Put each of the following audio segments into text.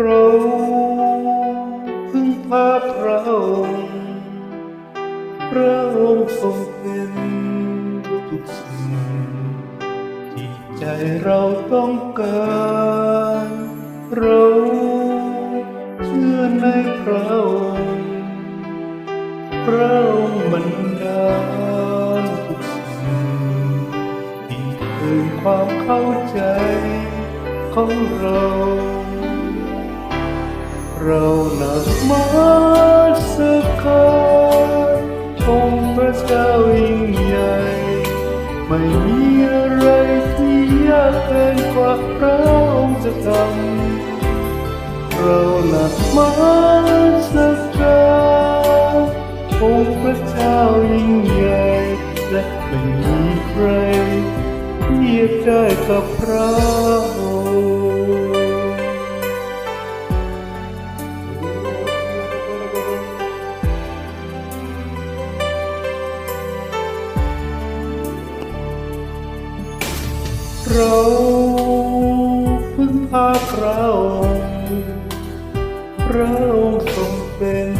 เราพึ่งพาพระองค์พระองค์ทรงเป็นทุกสิ่งที่ใจเราต้องการ เราเชื่อในพระองค์พระองค์มันดาลทุกสิ่งที่เกินความเข้าใจของเรา เรานักมาสกาองค์พระเจ้ายิ่งใหญ่ ไม่มีอะไรที่ยากเกินกว่าพระองค์จะทำเราหนักมาสกาองค์พระเจ้ายิ่งใหญ่และไม่มีใครเทียบได้กับพระองค์ เราพึ่งพาพระองค์พระองค์ทรงเป็น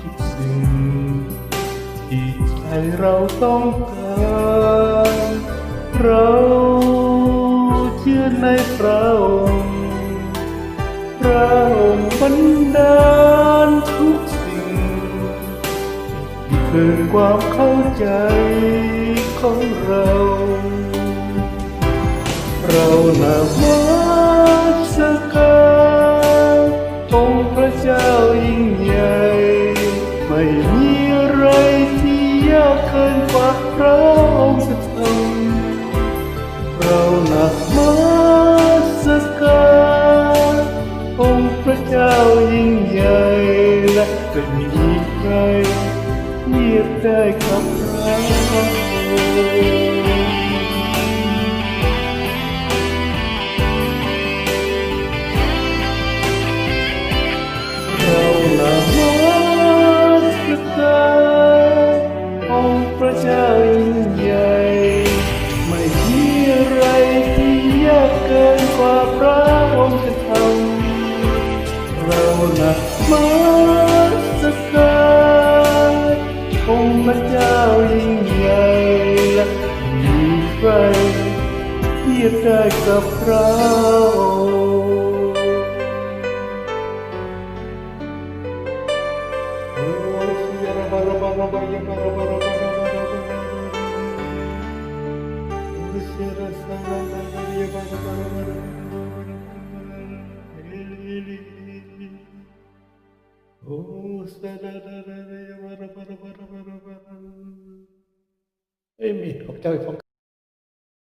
ทุกสิ่ง ที่ใจเราต้องการเราเชื่อในพระองค์พระองค์บันดาลทุกสิ่งที่เกินความเข้าใจของเรา เรานามัสการองค์พระเจ้ายิ่งใหญ่ ไม่มีอะไรที่ยากเกินกว่าพระองค์จะทำเรานามัสการองค์พระเจ้ายิ่งใหญ่และไม่มีใครเทียบได้กับพระองค์ ละมัการองค์พระเจ้ายิ่งใหญ่และมีใครเทียบได้กับพระองค์เอ้ยมีขอบ ใจขอบ